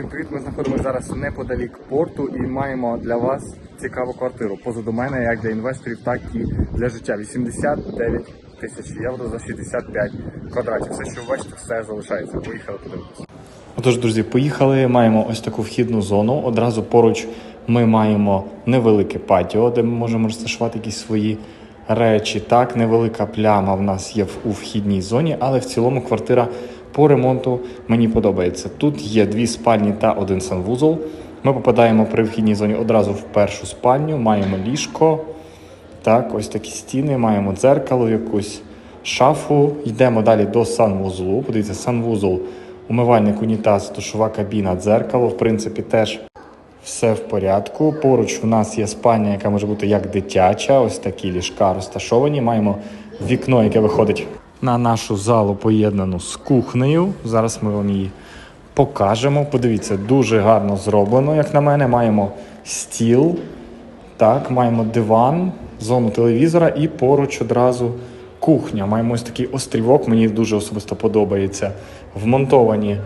Всім привіт! Ми знаходимося зараз неподалік порту і маємо для вас цікаву квартиру. Позаду мене, як для інвесторів, так і для життя. 89 тисяч євро за 65 квадратів. Все, що ви бачите, все залишається. Поїхали подивитися. Отож, друзі, поїхали. Маємо ось таку вхідну зону. Одразу поруч ми маємо невелике патіо, де ми можемо розташувати якісь свої речі. Так, невелика пляма в нас є у вхідній зоні, але в цілому квартира по ремонту мені подобається. Тут є дві спальні та один санвузол. Ми попадаємо при вхідній зоні одразу в першу спальню, маємо ліжко. Так, ось такі стіни, маємо дзеркало, якусь шафу. Йдемо далі до санвузлу. Подивіться, санвузол, умивальник, унітаз, душова кабіна, дзеркало. В принципі, теж все в порядку. Поруч в нас є спальня, яка може бути як дитяча. Ось такі ліжка розташовані. Маємо вікно, яке виходить на нашу залу, поєднану з кухнею. Зараз ми вам її покажемо. Подивіться, дуже гарно зроблено, як на мене. Маємо стіл. Так, маємо диван, зону телевізора і поруч одразу кухня. Маємо ось такий острівок, мені дуже особисто подобається. Вмонтовані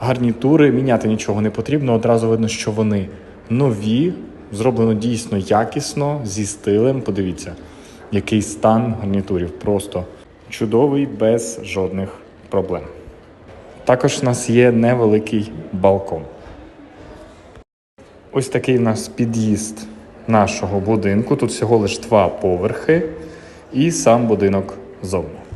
гарнітури, міняти нічого не потрібно. Одразу видно, що вони нові, зроблено дійсно якісно, зі стилем. Подивіться, який стан гарнітурів. Просто чудовий, без жодних проблем. Також у нас є невеликий балкон. Ось такий у нас під'їзд нашого будинку. Тут всього лише два поверхи і сам будинок зовні.